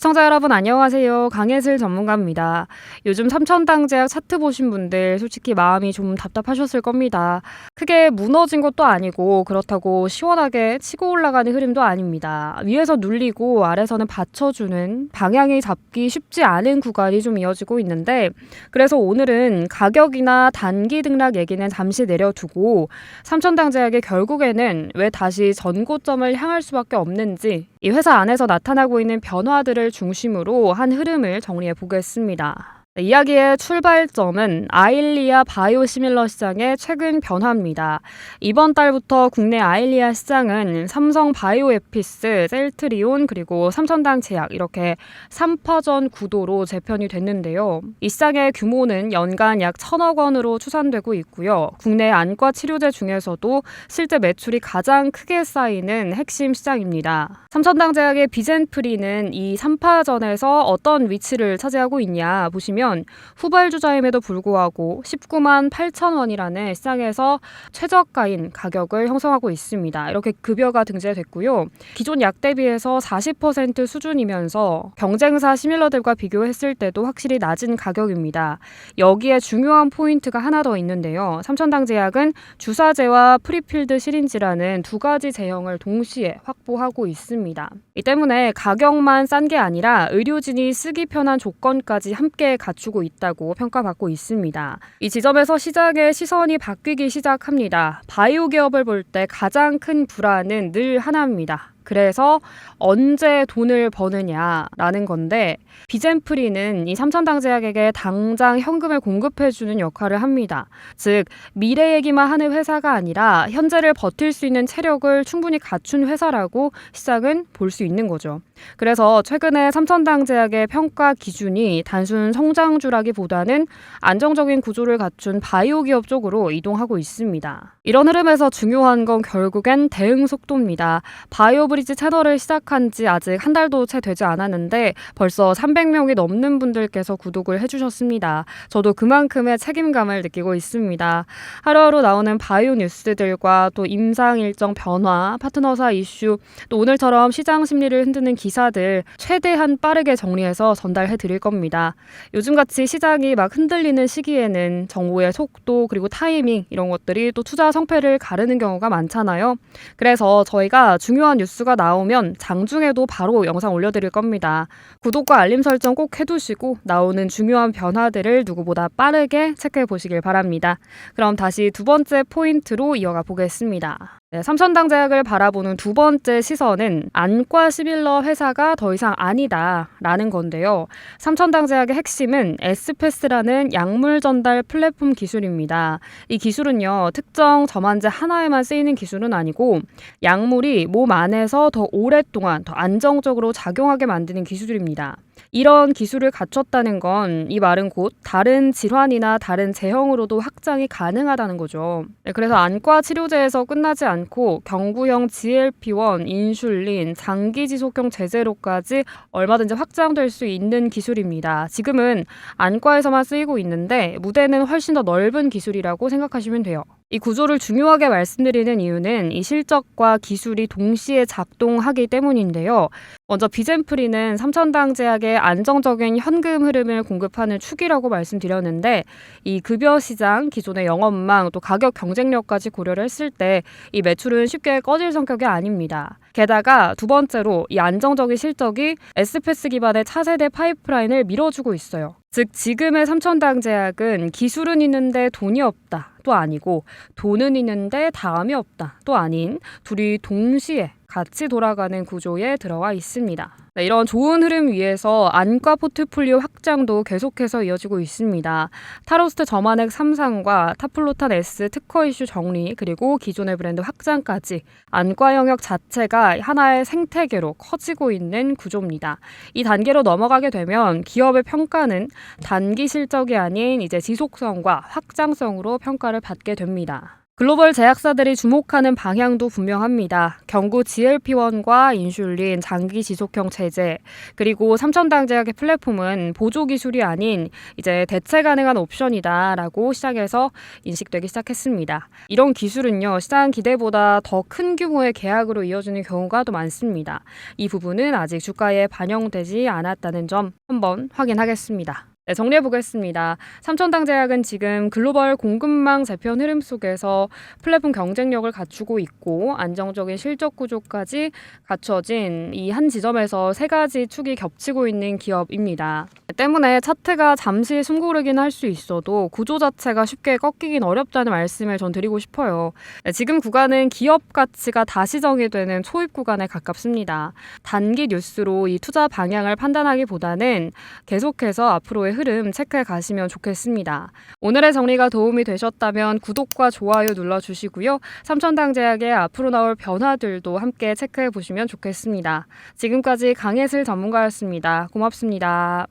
시청자 여러분 안녕하세요. 강예슬 전문가입니다. 요즘 삼천당제약 차트 보신 분들 솔직히 마음이 좀 답답하셨을 겁니다. 크게 무너진 것도 아니고 그렇다고 시원하게 치고 올라가는 흐름도 아닙니다. 위에서 눌리고 아래서는 받쳐주는 방향이 잡기 쉽지 않은 구간이 좀 이어지고 있는데 그래서 오늘은 가격이나 단기 등락 얘기는 잠시 내려두고 삼천당제약이 결국에는 왜 다시 전고점을 향할 수밖에 없는지 이 회사 안에서 나타나고 있는 변화들을 중심으로 한 흐름을 정리해 보겠습니다. 네, 이야기의 출발점은 아일리아 바이오시밀러 시장의 최근 변화입니다. 이번 달부터 국내 아일리아 시장은 삼성 바이오에피스, 셀트리온 그리고 삼천당 제약 이렇게 3파전 구도로 재편이 됐는데요. 이 시장의 규모는 연간 약 천억 원으로 추산되고 있고요. 국내 안과 치료제 중에서도 실제 매출이 가장 크게 쌓이는 핵심 시장입니다. 삼천당 제약의 비젠프리는 이 3파전에서 어떤 위치를 차지하고 있냐 보시면 보면 후발주자임에도 불구하고 19만 8천 원이라는 시장에서 최저가인 가격을 형성하고 있습니다. 이렇게 급여가 등재됐고요. 기존 약 대비해서 40% 수준이면서 경쟁사 시밀러들과 비교했을 때도 확실히 낮은 가격입니다. 여기에 중요한 포인트가 하나 더 있는데요. 삼천당 제약은 주사제와 프리필드 시린지라는 두 가지 제형을 동시에 확보하고 있습니다. 이 때문에 가격만 싼 게 아니라 의료진이 쓰기 편한 조건까지 함께 갖추고 있다고 평가받고 있습니다. 이 지점에서 시장의 시선이 바뀌기 시작합니다. 바이오 기업을 볼 때 가장 큰 불안은 늘 하나입니다. 그래서 언제 돈을 버느냐라는 건데 비젠프리는 이 삼천당제약에게 당장 현금을 공급해주는 역할을 합니다. 즉 미래 얘기만 하는 회사가 아니라 현재를 버틸 수 있는 체력을 충분히 갖춘 회사라고 시장은 볼 수 있는 거죠. 그래서 최근에 삼천당제약의 평가 기준이 단순 성장주라기보다는 안정적인 구조를 갖춘 바이오 기업 쪽으로 이동하고 있습니다. 이런 흐름에서 중요한 건 결국엔 대응 속도입니다. 바이오 브리 지 채널을 시작한 지 아직 한 달도 채 되지 않았는데 벌써 300명이 넘는 분들께서 구독을 해주셨습니다. 저도 그만큼의 책임감을 느끼고 있습니다. 하루하루 나오는 바이오 뉴스들과 또 임상 일정 변화, 파트너사 이슈, 또 오늘처럼 시장 심리를 흔드는 기사들 최대한 빠르게 정리해서 전달해 드릴 겁니다. 요즘같이 시장이 막 흔들리는 시기에는 정보의 속도 그리고 타이밍 이런 것들이 또 투자 성패를 가르는 경우가 많잖아요. 그래서 저희가 중요한 뉴스 가 나오면 장중에도 바로 영상 올려드릴 겁니다. 구독과 알림 설정 꼭 해두시고 나오는 중요한 변화들을 누구보다 빠르게 체크해 보시길 바랍니다. 그럼 다시 두 번째 포인트로 이어가 보겠습니다. 네, 삼천당제약을 바라보는 두 번째 시선은 안과 시밀러 회사가 더 이상 아니다라는 건데요. 삼천당제약의 핵심은 에스페스라는 약물 전달 플랫폼 기술입니다. 이 기술은요 특정 점안제 하나에만 쓰이는 기술은 아니고 약물이 몸 안에 서 더 오랫동안 더 안정적으로 작용하게 만드는 기술입니다. 이런 기술을 갖췄다는 건 이 말은 곧 다른 질환이나 다른 제형으로도 확장이 가능하다는 거죠. 네, 그래서 안과 치료제에서 끝나지 않고 경구형 GLP-1, 인슐린, 장기 지속형 제제로까지 얼마든지 확장될 수 있는 기술입니다. 지금은 안과에서만 쓰이고 있는데 무대는 훨씬 더 넓은 기술이라고 생각하시면 돼요. 이 구조를 중요하게 말씀드리는 이유는 이 실적과 기술이 동시에 작동하기 때문인데요. 먼저 비젠프리는 삼천당 제약의 안정적인 현금 흐름을 공급하는 축이라고 말씀드렸는데 이 급여 시장, 기존의 영업망, 또 가격 경쟁력까지 고려를 했을 때 이 매출은 쉽게 꺼질 성격이 아닙니다. 게다가 두 번째로 이 안정적인 실적이 에스페스 기반의 차세대 파이프라인을 밀어주고 있어요. 즉 지금의 삼천당 제약은 기술은 있는데 돈이 없다 또 아니고 돈은 있는데 다음이 없다 또 아닌 둘이 동시에 같이 돌아가는 구조에 들어와 있습니다. 네, 이런 좋은 흐름 위에서 안과 포트폴리오 확장도 계속해서 이어지고 있습니다. 타로스트 저만액 3상과 타플로탄 S 특허 이슈 정리 그리고 기존의 브랜드 확장까지 안과 영역 자체가 하나의 생태계로 커지고 있는 구조입니다. 이 단계로 넘어가게 되면 기업의 평가는 단기 실적이 아닌 이제 지속성과 확장성으로 평가를 받게 됩니다. 글로벌 제약사들이 주목하는 방향도 분명합니다. 경구 GLP-1과 인슐린, 장기 지속형 체제, 그리고 삼천당 제약의 플랫폼은 보조 기술이 아닌 이제 대체 가능한 옵션이다라고 시장에서 인식되기 시작했습니다. 이런 기술은요, 시장 기대보다 더 큰 규모의 계약으로 이어지는 경우가 더 많습니다. 이 부분은 아직 주가에 반영되지 않았다는 점 한번 확인하겠습니다. 네, 정리해 보겠습니다. 삼천당 제약은 지금 글로벌 공급망 재편 흐름 속에서 플랫폼 경쟁력을 갖추고 있고 안정적인 실적 구조까지 갖춰진 이 한 지점에서 세 가지 축이 겹치고 있는 기업입니다. 때문에 차트가 잠시 숨고르긴 할 수 있어도 구조 자체가 쉽게 꺾이긴 어렵다는 말씀을 전 드리고 싶어요. 네, 지금 구간은 기업 가치가 다시 정의되는 초입 구간에 가깝습니다. 단기 뉴스로 이 투자 방향을 판단하기보다는 계속해서 앞으로의 흐름 체크해 가시면 좋겠습니다. 오늘의 정리가 도움이 되셨다면 구독과 좋아요 눌러주시고요. 삼천당제약의 앞으로 나올 변화들도 함께 체크해 보시면 좋겠습니다. 지금까지 강혜슬 전문가였습니다. 고맙습니다.